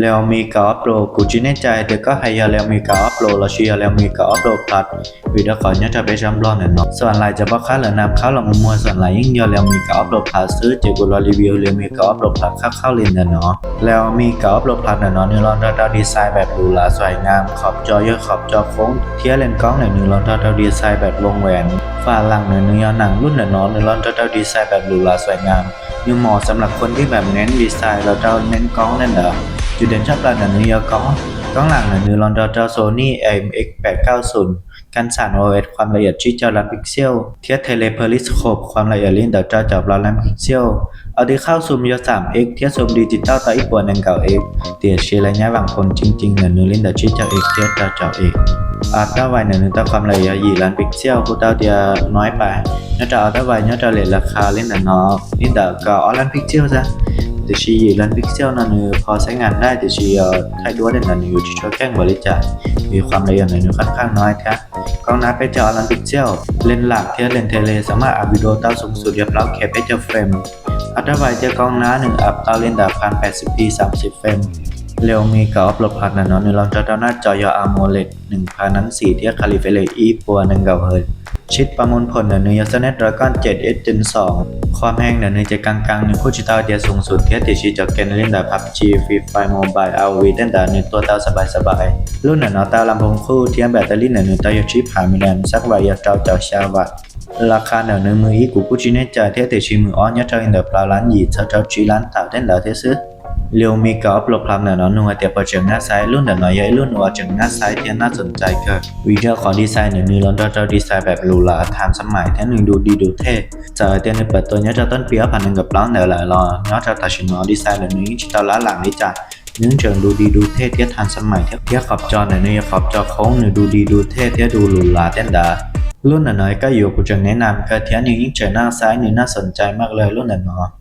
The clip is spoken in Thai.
แล้วมีกอล์ฟโปรกูจีในใจเด็กก็ให้ยาแล้วมีกอล์ฟโปรแล้วชียแล้วมีกอล์ฟโปรพลัดวิดีโอขอเนี่ยจะไปจำลองหน่อยเนาะส่วนลายจะบอกค่าหรือนำข้าวหรือมัวมัวส่วนลายยิ่งยอแล้วมีกอล์ฟโปรพลัดซื้อเจอกูรอรีวิวแล้วมีกอล์ฟโปรพลัดเข้าเข้าเรียนเนาะแล้วมีกอล์ฟโปรพลัดเนาะนิวลอนดาวดีไซน์แบบหรูหราสวยงามขอบจอเยอะขอบจอโค้งเทียร์เลนกล้องในนิวลอนดาวดีไซน์แบบวงแหวนฝาหลังเนื้อเนื้อหนังรุ่นเนาะนิวลอนดาวดีไซน์แบบหรูหราสวยงามนิวเหมาะสำหรับคนที่แบบเน้นดีไซน์แล้วเราเน้นกล้องนั่นเหรอ จุดเด่นชอบการหนังเนื้อกล้องกล้องหลังหรือลอนดอจอโซนี่ IMX 890การสั่น OS ความละเอียดชี้จอล้านพิกเซล เทียบเทเลเพอริสโคปความละเอียดลิ้นต่อจอจับล้านพิกเซลเอาดีเข้าซูมยอ 3x เทียบซูมดิจิตอลต่ออีกกว่าหนึ่งเก่า x เตียชีระยะบางคนจริงๆหนังเนื้อลิ้นต่อชี้จอ x เทียบจอจอ x อัลตร้าไวหนังเนื้อต่อความละเอียดยี่ล้านพิกเซลผู้เต้าเดียน้อยไปเนื้อจออัลตร้าไวเนื้อจอเลนราคาลิ้นแต่น้อลิ้นแต่ก็ออล้านพิกเซลซะ แต่ชีรันพิกเซลนั่นคือพอใช้งานได้แต่ชีเอ่อไทยด้วยนั่นอยู่ที่ช่วยแกล้งบริจาคมีความละเอียดหน่อยนึงค่อนข้างน้อยครับกล้องหน้าเป็นจอรันพิกเซลเลนส์หลักเทียบเลนเทเลสามารถอัพวิดีโอเต้าสูงสุดเรียบร้อยแค่เป็นเจอเฟรมอัตราไวเจอกล้องหน้าหนึ่งอัพเต้าเลนส์ดาพันแปดสิบปีสามสิบเฟรมเร็วมีกับอัพโหลดผ่านนะเนาะในลองจอหน้าจอยอ AMOLED 1000นั้นสี่เทียบคาลิเฟเลอีปัวหนึ่งเกาเฮิร์ ชิดประมวลผลเหนือเนื้อ Snapdragon 7 S Gen 2 ความแห้งเหนือเนื้อจะกลางๆหนึ่งคู่จิตาเดียสูงสุดเทียบติชีจากเกนเล่นแต่ PUBG Free Fire Mobile RV เล่นแต่ในตัวเตาสบายๆรุ่นเหนือนาะตาลำโพงคู่เทียบแบตเตอรี่เหนือเนื้อตายชิปหามิแรมสักวัยาเจ้าเจ้าชาวัตราคาเหนือเนื้อมืออีกูคู่จิเนจเทียบติชีมืออ้อนยัดเจ้าอินเดอร์ปลาล้านหยีเจ้าเจ้าจีล้านเต่าเล่นแต่เทซื้อ เรียวมีกับอล์ฟหลบพลังเนาะนัวเตียประเจิงหน้าซ้ายรุ่นเดนน้อยใหญ่รุ่นนัวเจิงหน้าซ้ายเทียน่าสนใจก็วิดีโอของดีไซน์หนึ่งมีลอนดอนเจ้าดีไซน์แบบหรูหราทันสมัยแท้หนึ่งดูดีดูเท่จอเตียนในเปิดตัวเนี้ยจะต้นปีผ่านหนึ่งกับล้องเดี๋ยวหลายรอนาะจะตัดชินนอดีไซน์หนึ่งนี้ชิตาล้าหลังนี้จ้ะเนื่องจากดูดีดูเท่เทียทันสมัยเทียขอบจอหนึ่งนี่ขอบจอโค้งหนึ่งดูดีดูเท่เทียดูหรูหราเต้นดารุ่นหน้อยก็อยู่กูจะแนะนำก็เทียนนี้ยิ่งเจอหน้าซ้ายนี่น่าสนใจมากเลยรุ่นหน้อย